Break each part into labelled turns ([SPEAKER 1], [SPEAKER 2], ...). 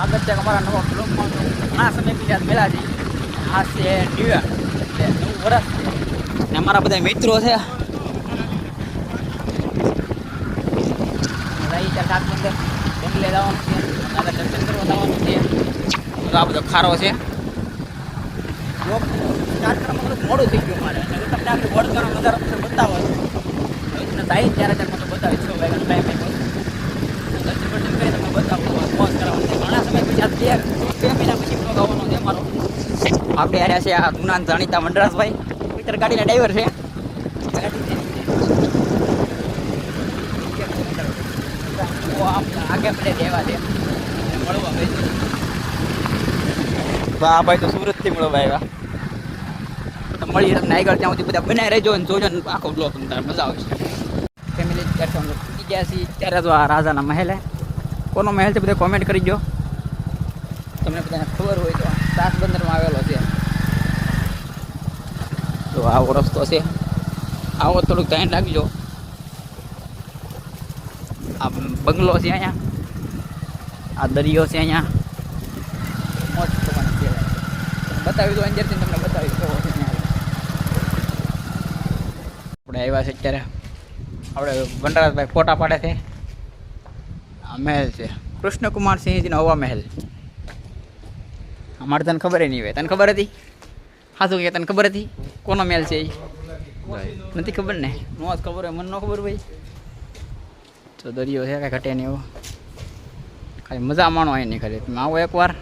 [SPEAKER 1] સ્વાગત છે અમારા નવા બ્લોગમાં ઘણા સમય પહેલા મેળા છે. આ છે ન્યૂ યર એટલે નવું વર્ષ ને અમારા બધા મિત્રો છે. રહી છે શાક મંદિર બંગલે જવાનું છે. અમારે દર્શન કરવા જવાનું છે. તો આ બધો ખારો છે. બ્લોગ સ્ટાર્ટ કરવામાં મોડું થઈ ગયું મારે તમને આપણે વડગાનો નજારો તમને બતાવો. તમને થાય ત્યારે ત્યારે મને બતાવીશ ટાઈમ દર્શન વર્શન કરી તમને બતાવું મોજ કરવાનું ઘણા બે પછી બ્લોગ આવવાનો છે અમારો આપણે આવ્યા છે. આ ગુનાન જાણીતા વનરાજભાઈ મિત્ર ગાડીના ડ્રાઈવર છે. વાહ ભાઈ તો સુરતથી મળવા આવ્યા. મળી તમને આગળ ત્યાં સુધી બધા બનાવી રહેજો અને જોજો આખો બ્લોગ તમને મજા આવશે. ફેમિલી ગયા છીએ. ત્યારે તો આ રાજાના મહેલ કોનો મહેલ છે? બધા કોમેન્ટ કરી દો તમને બધાને ખબર હોય તો સાત બંદરમાં આવેલો છે. તો આવો રસ્તો છે. આવો થોડુંક ધ્યાન રાખજો. આ બંગલો છે અહીંયા. આ દરિયો છે અહીંયા. મોજ કરવાની છે. બતાવી દો અંદરથી તમને બતાવી કેવો છે અહીંયા આપણે આવ્યા છે અત્યારે. આપણે વનરાજભાઈ ફોટા પાડે છે. આ મહેલ છે. કૃષ્ણકુમાર સિંહજીનો હવા મહેલ અમારે તને ખબર નહીં હોય. તને ખબર હતી? સાચું કે તને ખબર હતી? કોનો મેલ છે એ? નથી ખબર ને? નો જ ખબર હોય મને ન ખબર ભાઈ તો દરિયો છે કાંઈ ઘટે નહીં એવો. ખાલી મજા માણો અહીં નહીં ખાલી. તમે આવો એકવાર.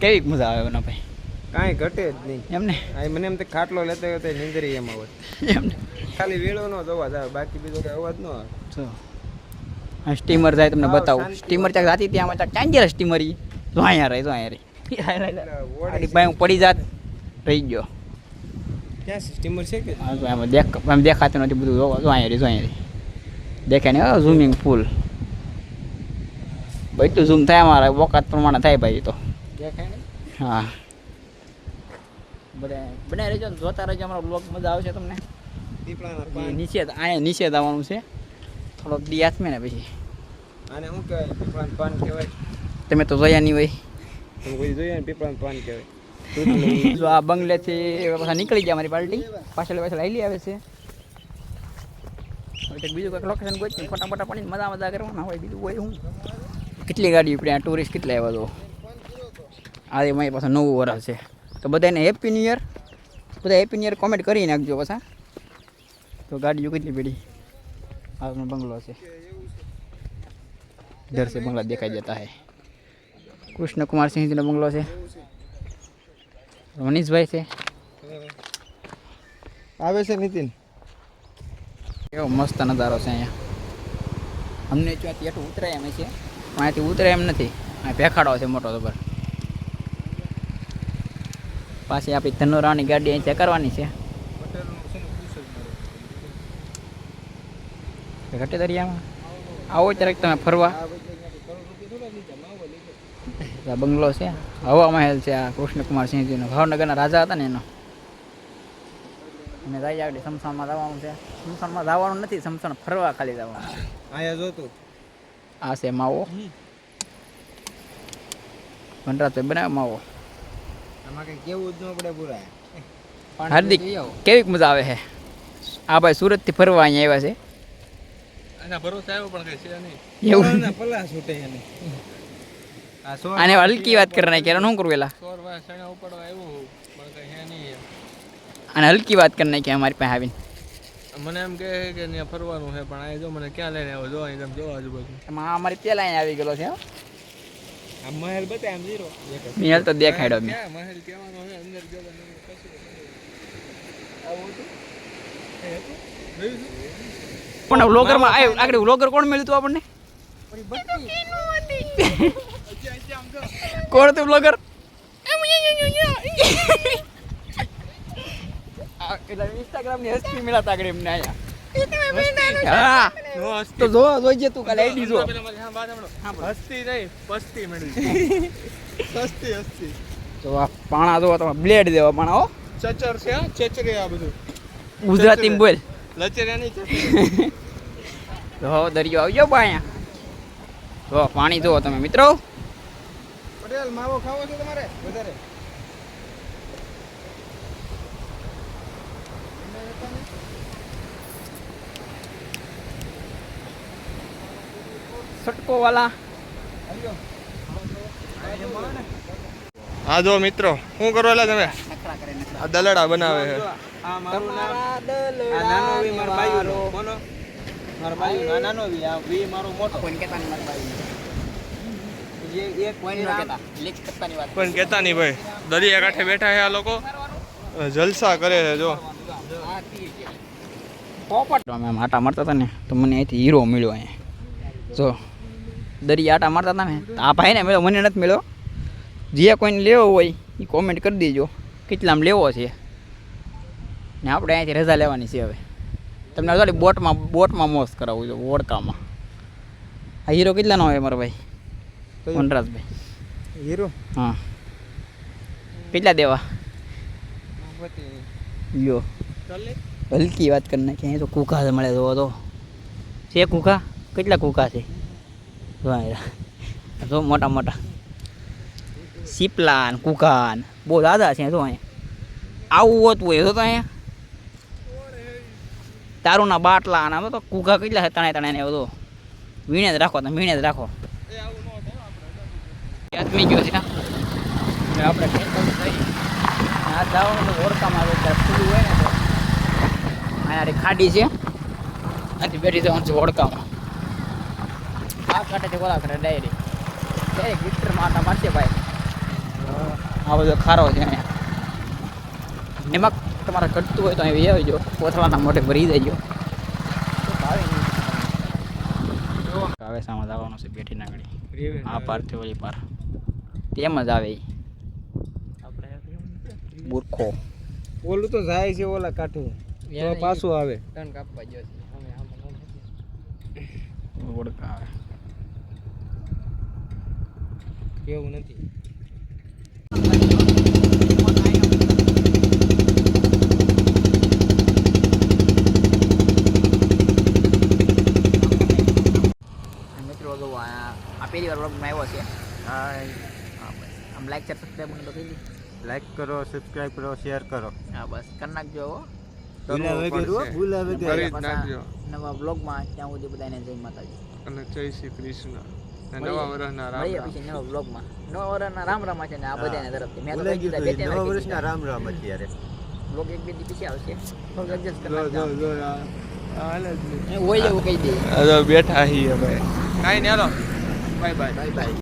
[SPEAKER 1] કેવી મજા આવે એના ભાઈ?
[SPEAKER 2] કાંઈ ઘટે જ નહીં.
[SPEAKER 1] એમને
[SPEAKER 2] મને એમ તે ખાટલો લેતો હોય તો નીંદરી એમ આવે
[SPEAKER 1] એમને
[SPEAKER 2] ખાલી વેળો નો જ અવાજ આવે બાકી બીજો કઈ અવાજ ન આવે.
[SPEAKER 1] આ સ્ટીમર જાય તમને બતાવું. સ્ટીમર ચાક જાતી ત્યાં ત્યાં ચાંજેર સ્ટીમર? ઈ જો અહીંયા રહી જો અહીંયા રહી. આડી ભાઈ હું પડી જાત રહી ગયો.
[SPEAKER 2] ક્યાં સ્ટીમર છે કે?
[SPEAKER 1] દેખ દેખાતું નથી બધું. જો જો અહીંયા રહી જો અહીંયા રહી. દેખાય ને ઝૂમિંગ ફૂલ બધું ઝૂમ થાય અમારે વખત પ્રમાણે થાય ભાઈ તો.
[SPEAKER 2] દેખાય ને
[SPEAKER 1] હા. બધા બનાવી રહેજો જોતા રહેજો અમારો બ્લોગ મજા આવશે તમને. નીચે અહીંયા નીચે આવવાનું છે. થોડોક દી હાથમે ને પછી.
[SPEAKER 2] આને શું કહેવાય? પીપળાનું પાન કહેવાય.
[SPEAKER 1] તમે તો જોયા નહીં હોય.
[SPEAKER 2] તમે કોઈ ને પીપળાનું પાન કહેવાય.
[SPEAKER 1] જો આ બંગલેથી પાછા નીકળી ગયા મારી પાર્ટી પાછળ પાછળ આવેલી આવે છે. બીજું કંઈક લોકેશન ગોચી ફોટા ફોટા પાડીને મજા મજા કરવાના હોય બીજું હોય હું કેટલી ગાડી ઉપડી આ ટુરિસ્ટ કેટલા આવ્યા તો? આજે મારી પાસે નવું વર્ષ છે. તો બધાને હેપી ન્યુ યર બધા હેપી ન્યુ યર કોમેન્ટ કરી નાખજો પાછા. તો ગાડીઓ કેટલી પડી આ બંગલો છે ઈધર से बंगला दिखाई देता है कृष्ण कुमार सिंह जी નો બંગલો છે મનીષભાઈ છે
[SPEAKER 2] આવે છે નીતિન
[SPEAKER 1] કેવો મસ્ત નજારો છે અહીંયા અમને ત્યાંથી એટલું ઉતરાય એમ છે પણ અહીંયાથી ઉતરાય એમ નથી અહીં ભેખાડો છે મોટો જબર પાછી આપણી ધનુરાની ગાડી અહીં ચેકરવાની છે ઘટે દરિયામાં? આવો ત્યારે તમે ફરવા. બંગલો છે. હવા મહેલ છે આ કૃષ્ણકુમાર સિંહજીનો. ભાવનગરના રાજા હતા ને એનો. અને રાજા આગળ સમસાનમાં જવાનું છે. સમસાનમાં જવાનું નથી સમસાન ફરવા ખાલી જવાનું
[SPEAKER 2] આયા જોતું
[SPEAKER 1] આ છે માવો. વનરાજ બનાવે માવો.
[SPEAKER 2] આમાં કંઈ કેવું જ ન પડે પૂરા
[SPEAKER 1] હાર્દિક કેવીક મજા આવે છે આ ભાઈ સુરતથી ફરવા અહીંયા આવ્યા
[SPEAKER 3] છે.
[SPEAKER 1] એવું?
[SPEAKER 2] પલા
[SPEAKER 1] આને હલકી વાત કરી નાખી શું કરવું
[SPEAKER 3] નહીં
[SPEAKER 1] અને હલકી વાત કરી નાખી અમારી પાસે આવીને.
[SPEAKER 3] મને એમ કહે કે ત્યાં ફરવાનું છે પણ આ જો મને ક્યાં લઈને આવ્યો જો અહીં તમે જો આજુબાજુ.
[SPEAKER 1] એમાં અમારી પેલા અહીંયા આવી ગયેલો છે
[SPEAKER 2] આ મહેલ બતાય આમ જીરો એક જ.
[SPEAKER 1] મેં હાલ તો દેખાડ્યો મેં
[SPEAKER 3] મહેલ કહેવાનો છે અંદર ગયો કશું. આવું હતું?
[SPEAKER 1] પણ વ્લોગરમાં આવ્યો આગળ વ્લોગર કોણ મળ્યું હતું આપણને? કોણ હતું વ્લોગર ઇન્સ્ટાગ્રામની હસ્તી મળ્યા આગળ એમને આયા. હા
[SPEAKER 3] નો હસ્તી.
[SPEAKER 1] તો જો જોઈજે તું કાલે આઈડી જો.
[SPEAKER 3] હસ્તી નહીં પસ્તી મેળવી હસ્તી હસ્તી.
[SPEAKER 1] તો આ પાણા જો તમે બ્લેડ દેવા પાણા હો.
[SPEAKER 3] ચચર છે હા ચચરી આ બધું.
[SPEAKER 1] ગુજરાતી બોલ.
[SPEAKER 3] લચેરિયાની છે
[SPEAKER 1] દરિયો આવી બા અહીંયા. જો પાણી જુઓ તમે મિત્રો.
[SPEAKER 3] પટેલ માવો ખાવો છે તમારે? વધારે.
[SPEAKER 1] સટકો વાલા.
[SPEAKER 3] હા જો મિત્રો શું કરો એટલે તમે? આ દલડા બનાવે છે.
[SPEAKER 2] આ મારું નામ
[SPEAKER 1] તમારા
[SPEAKER 2] નાનો વી મારા બાયું
[SPEAKER 1] દલડા
[SPEAKER 2] મારા બાયું નાનો વી આ વી મારો મોટો.
[SPEAKER 1] મારા
[SPEAKER 2] જે એક
[SPEAKER 1] કરતાની વાત.
[SPEAKER 3] કેતા નહીં ભાઈ. દરિયા કાંઠે બેઠા છે આ લોકો. જલસા કરે છે જો.
[SPEAKER 1] પોપટ. અમે આટા મારતા હતા ને તો મને અહીંથી હીરો મળ્યો અહીંયા. જો દરિયા આટા મારતા હતા ને આ ભાઈને મળ્યો મને નથી મળ્યો. જે કોઈને લેવો હોય એ કોમેન્ટ કરી દેજો. કેટલામાં લેવો છે? ને આપણે અહીંયાથી રજા લેવાની છે હવે. તમને ખાલી બોટમાં બોટમાં મોસ કરાવવું છે વોડકામાં. આ હીરો કેટલાનો હોય મારો ભાઈ? વનરાજભાઈ.
[SPEAKER 2] હીરો?
[SPEAKER 1] હા. કેટલા દેવા? લ્યો. હલકી વાત કરી નાખી અહીં તો કૂકા મળે જોવો તો. છે કૂકા? કેટલા કૂકા છે? જો જો મોટા મોટા. સીપલા ને કૂકા ને બહુ દાદા છે જો અહીંયા. આવું હોતું હોય તો તો અહીંયા. દારૂના બાટલા તો કૂકા કેટલા છે? તણે તણે ને બધું વીણે રાખો તમે, વીણે રાખો. ગયો છે. આપણે આ તો ખુલ્લું હોય ને તો. અહીંયા ખાડી છે. અહીંથી બેઠી જવાનું છે ઓળખામાં આ કાંઠેથી ઓલા કાંઠે ડાયરી ડાયરેક્ટ વિક્ટરમાં આટા મારશે ભાઈ. આ બધો ખારો છે અહીંયા. નિમક તમારે ઘટતું હોય તો અહીં આવજો. કોથળાના મોઢે ભરી દેજો. આવે સામે જવાનું છે બેઠી નાગડી આ પારથી ઓલી પાર. તેમ જ આવે બુરખો
[SPEAKER 2] ઓલું તો જાય છે ઓલા કાંઠે. તો પાછું આવે.
[SPEAKER 1] ટન કાપવા ગયો છે. ઓળખા આવે
[SPEAKER 2] કેવું નથી
[SPEAKER 1] મિત્રો જો આ આ પહેલી છે.
[SPEAKER 2] હા
[SPEAKER 1] હા બસ. આમ લાઈક શેર સબસ્ક્રાઈબ મને તો કહી
[SPEAKER 2] લાઈક કરો સબસ્ક્રાઈબ કરો શેર કરો.
[SPEAKER 1] હા બસ. કરી નાખજો હો.
[SPEAKER 2] ભૂલા વગર હો, ભૂલા
[SPEAKER 3] કરી નાખજો.
[SPEAKER 1] નવા બ્લોગમાં ત્યાં સુધી બધાને જય માતાજી.
[SPEAKER 3] અને જય શ્રી કૃષ્ણ. નવા વર્ષના રામ રામ.
[SPEAKER 1] પછી નવા બ્લોગમાં નવા વર્ષના રામ રામ છે ને આ બધાને તરફથી. મેં તો કહી દીધા બે ત્રણ
[SPEAKER 2] નવા વર્ષના રામ રામ અત્યારે.
[SPEAKER 1] બ્લોગ એક બે દી પછી આવશે. કરી
[SPEAKER 3] જો જો હાલે
[SPEAKER 1] હોય એવું કહી દે.
[SPEAKER 3] બેઠા કાંઈ નહીં હાલો બાય બાય
[SPEAKER 2] બાય બાય